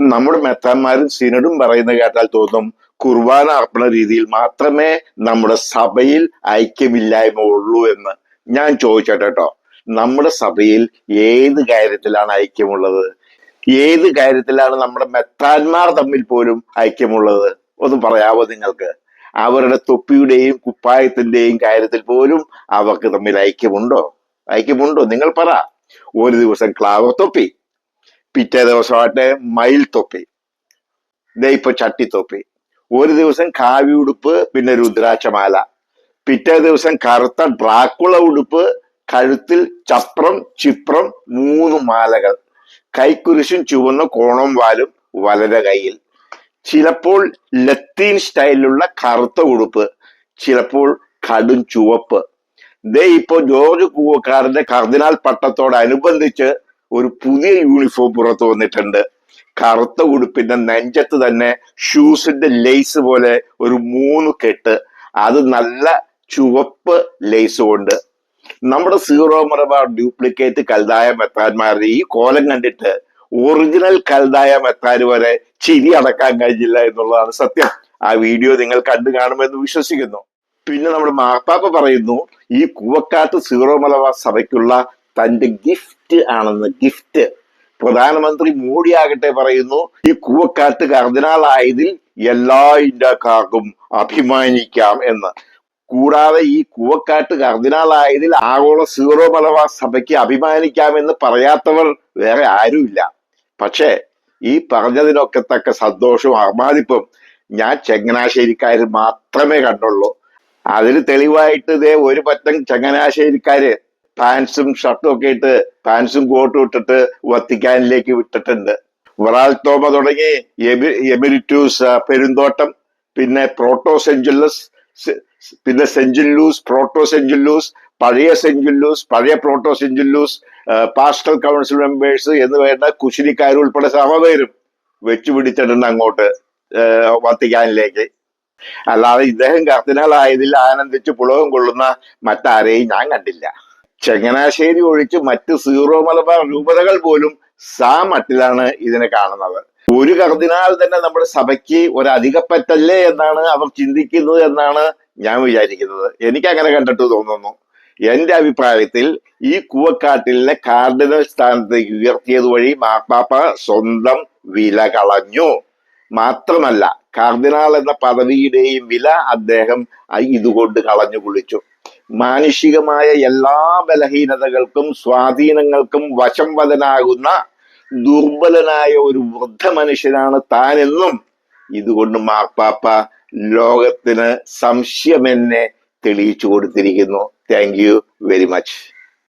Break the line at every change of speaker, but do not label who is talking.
നമ്മുടെ മെത്താന്മാരും സിനഡും പറയുന്ന കേട്ടാൽ തോന്നും കുർബാന അർപ്പണ രീതിയിൽ മാത്രമേ നമ്മുടെ സഭയിൽ ഐക്യമില്ലായ്മ ഉള്ളൂ എന്ന്. ഞാൻ ചോദിച്ചോട്ടെ നമ്മുടെ സഭയിൽ ഏത് കാര്യത്തിലാണ് ഐക്യമുള്ളത്? ഏത് കാര്യത്തിലാണ് നമ്മുടെ മെത്താന്മാർ തമ്മിൽ പോലും ഐക്യമുള്ളത്? ഒന്ന് പറയാവോ നിങ്ങൾക്ക്? അവരുടെ തൊപ്പിയുടെയും കുപ്പായത്തിന്റെയും കാര്യത്തിൽ പോലും അവർക്ക് തമ്മിൽ ഐക്യമുണ്ടോ? ഐക്യമുണ്ടോ? നിങ്ങൾ പറ. ഒരു ദിവസം ക്ലാവർ തൊപ്പി പിറ്റേ ദിവസമായിട്ട് മയിൽ തൊപ്പി. ദേ ഇപ്പൊ ചട്ടിത്തൊപ്പി ഒരു ദിവസം കാവി ഉടുപ്പ് പിന്നെ രുദ്രാക്ഷമാല. പിറ്റേ ദിവസം കറുത്ത ഡ്രാക്കുള ഉടുപ്പ് കഴുത്തിൽ ചപ്രം ചിപ്രം മൂന്ന് മാലകൾ. കൈക്കുരിശും ചുവന്ന കോണം വാലും വലര കയ്യിൽ ചിലപ്പോൾ ലത്തീൻ സ്റ്റൈലിലുള്ള കറുത്ത ഉടുപ്പ് ചിലപ്പോൾ കടും ചുവപ്പ്. ദേ ഇപ്പോ ജോർജ് കൂവക്കാരന്റെ കർദിനാൾ പട്ടത്തോടനുബന്ധിച്ച് ഒരു പുതിയ യൂണിഫോം പുറത്തു വന്നിട്ടുണ്ട്. കറുത്ത ഉടുപ്പിന്റെ നെഞ്ചത്ത് തന്നെ ഷൂസിന്റെ ലേസ് പോലെ ഒരു മൂന്ന് കെട്ട്. അത് നല്ല ചുവപ്പ് ലേസ് കൊണ്ട്. നമ്മുടെ സീറോ മലബാർ ഡ്യൂപ്ലിക്കേറ്റ് കൽതായ മെത്താന്മാരുടെ ഈ കോലം കണ്ടിട്ട് ഒറിജിനൽ കൽതായ മെത്താൻ വരെ ചിരി അടക്കാൻ കഴിഞ്ഞില്ല എന്നുള്ളതാണ് സത്യം. ആ വീഡിയോ നിങ്ങൾ കണ്ടു കാണുമെന്ന് വിശ്വസിക്കുന്നു. പിന്നെ നമ്മുടെ മാപ്പാപ്പ പറയുന്നു ഈ കൂവക്കാട്ട് സീറോ മലബാർ സഭയ്ക്കുള്ള തന്റെ ഗിഫ്റ്റ് ആണെന്ന് ഗിഫ്റ്റ് പ്രധാനമന്ത്രി മോഡി ആകട്ടെ പറയുന്നു ഈ കൂവക്കാട്ട് കർദിനാളായതിൽ എല്ലാ ഇന്ത്യക്കാർക്കും അഭിമാനിക്കാം എന്ന്. കൂടാതെ ഈ കൂവക്കാട്ട് കർദിനാളായതിൽ ആഗോള സീറോ മലബാർ സഭയ്ക്ക് അഭിമാനിക്കാം എന്ന് പറയാത്തവർ വേറെ ആരുമില്ല. പക്ഷേ ഈ പറഞ്ഞതിനൊക്കെ തക്ക സന്തോഷവും അർമാദിപ്പും ഞാൻ ചങ്ങനാശ്ശേരിക്കാർ മാത്രമേ കണ്ടുള്ളൂ. അതിന് തെളിവായിട്ട് ഇതേ ഒരു പറ്റം ചങ്ങനാശ്ശേരിക്കാര് പാൻസും ഷർട്ടും ഒക്കെ ഇട്ട് പാൻസും കോട്ടും ഇട്ടിട്ട് വത്തിക്കാനിലേക്ക് വിട്ടിട്ടുണ്ട്. വറാൽ തോമ തുടങ്ങി എമി- എമിരിറ്റൂസ് പെരുന്തോട്ടം പിന്നെ പ്രോട്ടോ സെഞ്ചുലസ് പിന്നെ സെഞ്ചുല്ലൂസ് പ്രോട്ടോ സെഞ്ചുല്ലൂസ് പഴയ സെഞ്ചുല്ലൂസ് പഴയ പ്രോട്ടോ സെഞ്ചുല്ലൂസ് പാസ്റ്റൽ കൗൺസിൽ മെമ്പേഴ്സ് എന്ന് വേണ്ട കുശിനിക്കാർ ഉൾപ്പെടെ സമപേരും വെച്ചു പിടിച്ചിട്ടുണ്ട് അങ്ങോട്ട് വത്തിക്കാനിലേക്ക്. അല്ലാതെ ഇദ്ദേഹം കർദിനാളായതിൽ ആനന്ദിച്ച് പുളകം കൊള്ളുന്ന മറ്റാരെയും ഞാൻ കണ്ടില്ല. ചങ്ങനാശ്ശേരി ഒഴിച്ച് മറ്റ് സീറോ മലബാർ രൂപതകൾ പോലും സാ മട്ടിലാണ് ഇതിനെ കാണുന്നത്. ഒരു കർദിനാൾ തന്നെ നമ്മുടെ സഭയ്ക്ക് ഒരു അധികപ്പറ്റല്ലേ എന്നാണ് അവർ ചിന്തിക്കുന്നത് എന്നാണ് ഞാൻ വിചാരിക്കുന്നത്. എനിക്ക് അങ്ങനെ കണ്ടിട്ട് തോന്നുന്നു. എന്റെ അഭിപ്രായത്തിൽ ഈ കൂവക്കാട്ടിലെ കാർഡിനൽ സ്ഥാനത്തേക്ക് ഉയർത്തിയത് വഴി മാർപ്പാപ്പ സ്വന്തം വില കളഞ്ഞു. മാത്രമല്ല കാർദിനാൾ എന്ന പദവിയുടെയും വില അദ്ദേഹം ഇതുകൊണ്ട് കളഞ്ഞു കുളിച്ചു. മാനുഷികമായ എല്ലാ ബലഹീനതകൾക്കും സ്വാധീനങ്ങൾക്കും വശം വലനാകുന്ന ദുർബലനായ ഒരു വൃദ്ധ മനുഷ്യനാണ് താനെന്നും ഇതുകൊണ്ട് മാർപ്പാപ്പ ലോകത്തിന് സംശയമെന്നെ തെളിയിച്ചു കൊടുത്തിരിക്കുന്നു. Thank you very much